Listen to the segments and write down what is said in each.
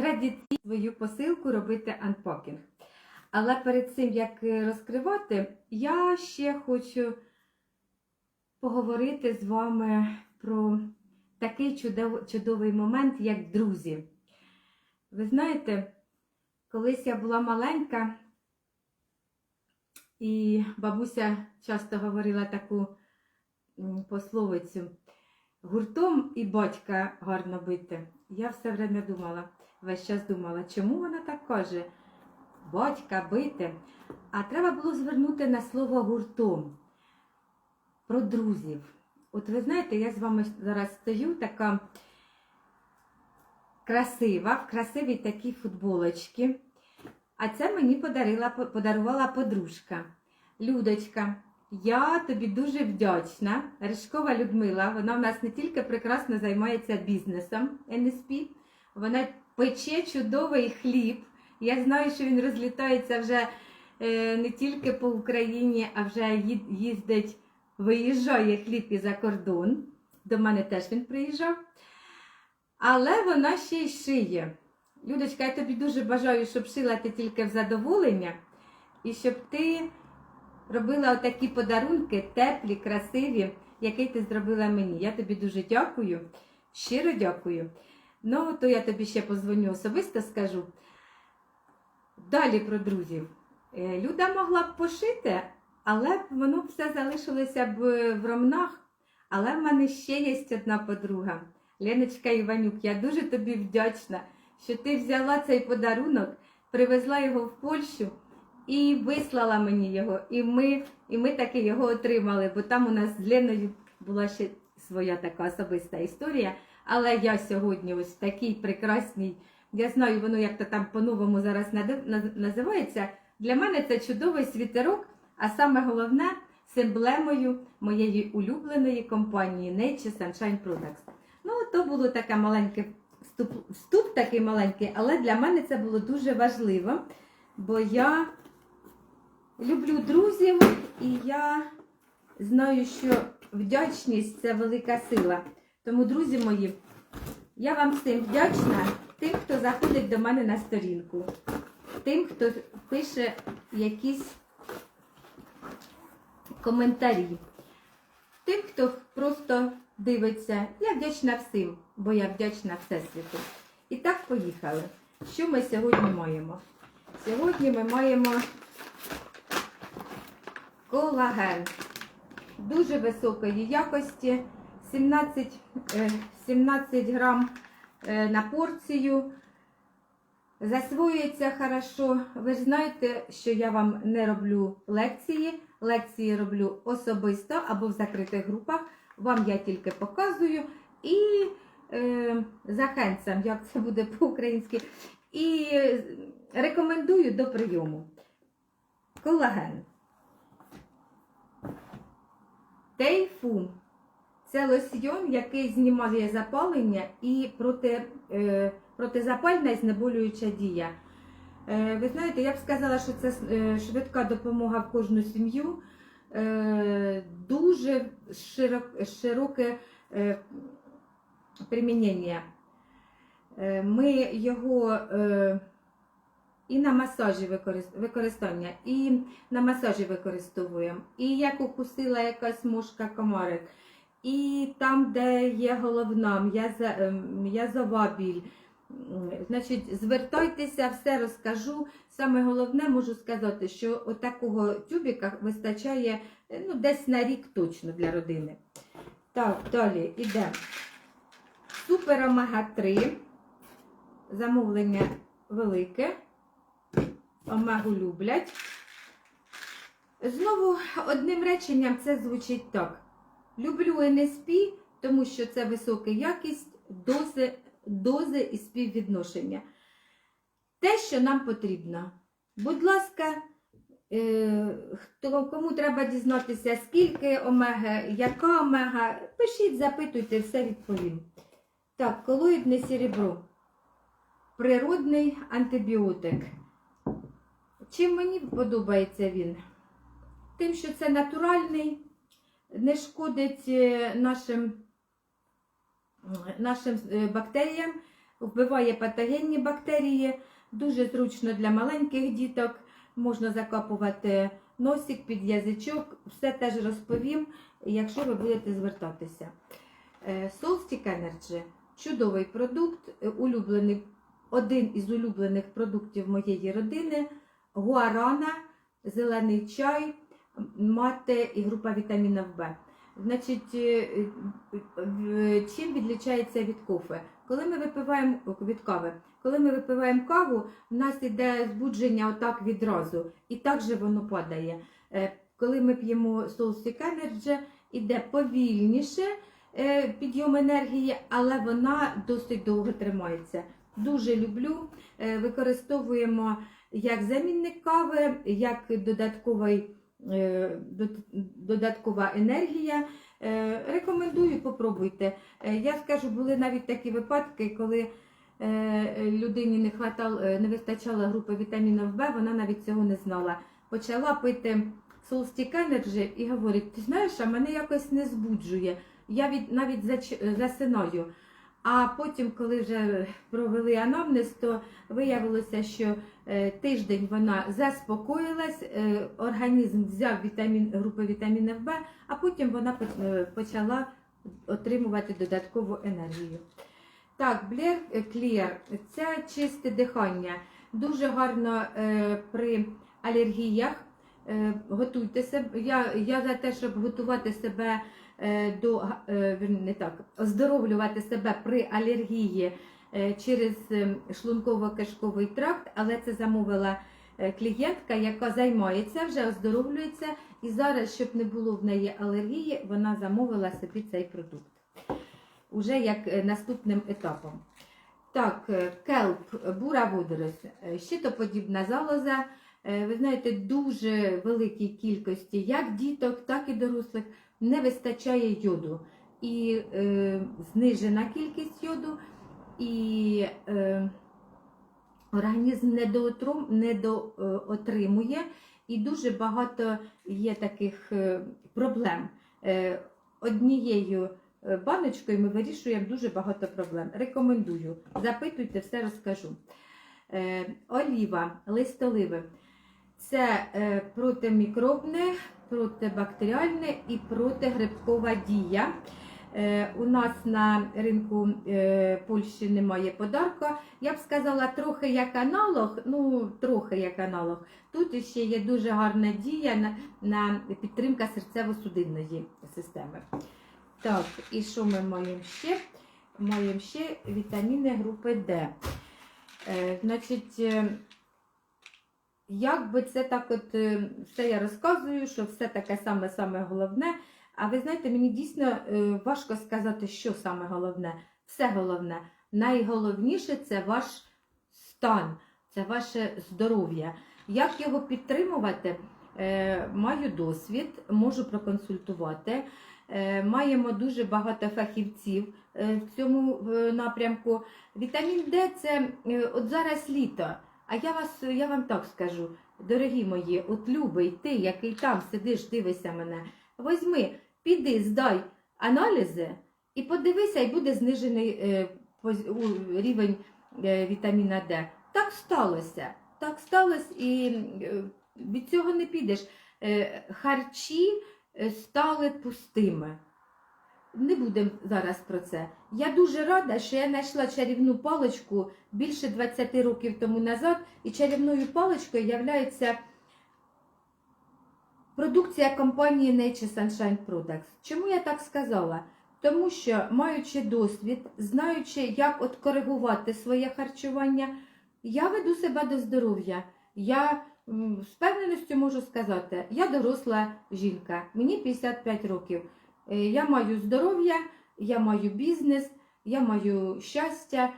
традиційно свою посилку робити анпакінг. Але перед цим, як е, розкривати, я ще хочу поговорити з вами про такий чудов, чудовий момент, як друзі. Ви знаєте, колись я була маленька, і бабуся часто говорила таку пословицю гуртом і батька гарно бити. Я все время думала, весь час думала, чому вона так каже? Батька бити. А треба було звернути на слово гуртом про друзів. От ви знаєте, я з вами зараз стою така красива, в красивій такій футболочці. А це мені подарила, подарувала подружка. Людочка, я тобі дуже вдячна. Ришкова Людмила, вона в нас не тільки прекрасно займається бізнесом НСП, вона пече чудовий хліб. Я знаю, що він розлітається вже е, не тільки по Україні, а вже їздить, виїжджає хліб і за кордон. До мене теж він приїжджав. Але вона ще й шиє. Людочка, я тобі дуже бажаю, щоб шила ти тільки в задоволення, і щоб ти робила отакі подарунки, теплі, красиві, які ти зробила мені. Я тобі дуже дякую, щиро дякую. Ну, то я тобі ще позвоню особисто скажу. Далі про друзів. Е, Люда могла б пошити, але б воно все залишилося б в ромнах. Але в мене ще є одна подруга. Леночка Іванюк, я дуже тобі вдячна, що ти взяла цей подарунок, привезла його в Польщу і вислала мені його. І ми, і ми таки його отримали, бо там у нас з Леною була ще своя така особиста історія. Але я сьогодні ось в такій прекрасній, я знаю, воно як то там по-новому зараз називається. Для мене це чудовий світерок, а саме головне з емблемою моєї улюбленої компанії Nature Sunshine Products. Ну, то було таке маленьке вступ, вступ такий маленький, але для мене це було дуже важливо, бо я люблю друзів і я знаю, що вдячність це велика сила. Тому, друзі мої, я вам всім вдячна, тим, хто заходить до мене на сторінку, тим, хто пише якісь коментарі, тим, хто просто дивиться. Я вдячна всім, бо я вдячна Всесвіту. І так, поїхали. Що ми сьогодні маємо? Сьогодні ми маємо колаген дуже високої якості, 17, е, 17 грам е, на порцію. Засвоюється хорошо. Ви ж знаєте, що я вам не роблю лекції. Лекції роблю особисто або в закритих групах. Вам я тільки показую і е, захенцям, як це буде по-українськи, і е, рекомендую до прийому. Колаген. Тейфун. Це лосьйон, який знімає запалення і проти, е, протизапальна і знеболююча дія. Е, ви знаєте, я б сказала, що це е, швидка допомога в кожну сім'ю. Е, дуже широк, широке е, примінення. Е, ми його е, і на масажі використ- використання, і на масажі використовуємо. І як укусила якась мушка комарик, і там, де є головна ем, м'язова біль. Значить, звертайтеся, все розкажу. Саме головне можу сказати, що отакого тюбіка вистачає е, ну, десь на рік точно для родини. Так, далі йде. Супер омега 3. Замовлення велике. Омегу люблять. Знову одним реченням це звучить так. Люблю НСП, тому що це висока якість, дози, дози і співвідношення. Те, що нам потрібно. Будь ласка, е, хто, кому треба дізнатися, скільки омега, яка омега, пишіть, запитуйте, все відповім. Так, колоїдне серебро. Природний антибіотик. Чим мені подобається він? Тим, що це натуральний, не шкодить е, нашим, нашим е, бактеріям, вбиває патогенні бактерії, дуже зручно для маленьких діток. Можна закапувати носик під язичок, все теж розповім, якщо ви будете звертатися. Е, Solstick Energy чудовий продукт, улюблений, один із улюблених продуктів моєї родини. Гуарана, зелений чай, мате і група вітамінів В. Значить, е, е, е, чим відлічається від кофе? Коли ми випиваємо від кави, коли ми випиваємо каву, в нас іде збудження отак відразу, і так же воно падає. Коли ми п'ємо Soulstick Energy, іде повільніше підйом енергії, але вона досить довго тримається. Дуже люблю. Використовуємо як замінник кави, як додатковий, дод- додаткова енергія. Е, Рекомендую, попробуйте. Е, Я скажу, були навіть такі випадки, коли е, людині не хватало, е, не вистачало групи вітамінів В, вона навіть цього не знала. Почала пити Soulstick Energy і говорить: ти знаєш, а мене якось не збуджує. Я від, навіть засинаю. А потім, коли вже провели анамнез, то виявилося, що е, тиждень вона заспокоїлась, е, організм взяв вітамін, групи вітамінів В, а потім вона е, почала отримувати додаткову енергію. Так, Blair Clear – це чисте дихання. Дуже гарно при алергіях. Е, готуйте себе. Я, я за те, щоб готувати себе е, до е, не так, оздоровлювати себе при алергії через е, шлунково-кишковий тракт, але це замовила клієнтка, яка займається, вже оздоровлюється. І зараз, щоб не було в неї алергії, вона замовила собі цей продукт. Уже як наступним етапом. Так, келп, бура водорось, е, щитоподібна залоза. Е, Ви знаєте, дуже великій кількості як діток, так і дорослих не вистачає йоду. І е, знижена кількість йоду, і е, організм недоотримує, і дуже багато є таких е, проблем. Е, однією е, баночкою ми вирішуємо дуже багато проблем. Рекомендую. Запитуйте, все розкажу. Е, оліва, листоливе. Це е, протимікробне, протибактеріальне і протигрибкова дія. Е, у нас на ринку е, Польщі немає подарка. Я б сказала, трохи як аналог, ну трохи як аналог. Тут ще є дуже гарна дія на, на підтримка серцево-судинної системи. Так, і що ми маємо ще? Маємо ще вітаміни групи Д. Значить, як би це так от е, все я розказую, що все таке саме-саме головне. А ви знаєте, мені дійсно е, важко сказати, що саме головне. Все головне. Найголовніше це ваш стан, це ваше здоров'я. Як його підтримувати? Е, Маю досвід, можу проконсультувати. Маємо дуже багато фахівців в цьому напрямку. Вітамін Д це от зараз літо. А я вас, я вам так скажу, дорогі мої, от любий, ти, який там сидиш, дивишся мене, возьми, піди, здай аналізи і подивися, і буде знижений е, рівень е, вітаміна Д. Так сталося. Так сталося, і е, від цього не підеш. Е, харчі е, стали пустими. Не будемо зараз про це. Я дуже рада, що я знайшла чарівну паличку більше 20 років тому назад, і чарівною паличкою є продукція компанії Nature Sunshine Products. Чому я так сказала? Тому що, маючи досвід, знаючи, як от коригувати своє харчування, я веду себе до здоров'я. Я з впевненістю можу сказати, я доросла жінка, мені 55 років. Е, Я маю здоров'я, я маю бізнес, я маю щастя,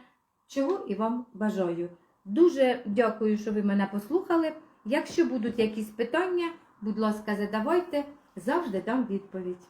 чого і вам бажаю. Дуже дякую, що ви мене послухали. Якщо будуть якісь питання, будь ласка, задавайте, завжди дам відповідь.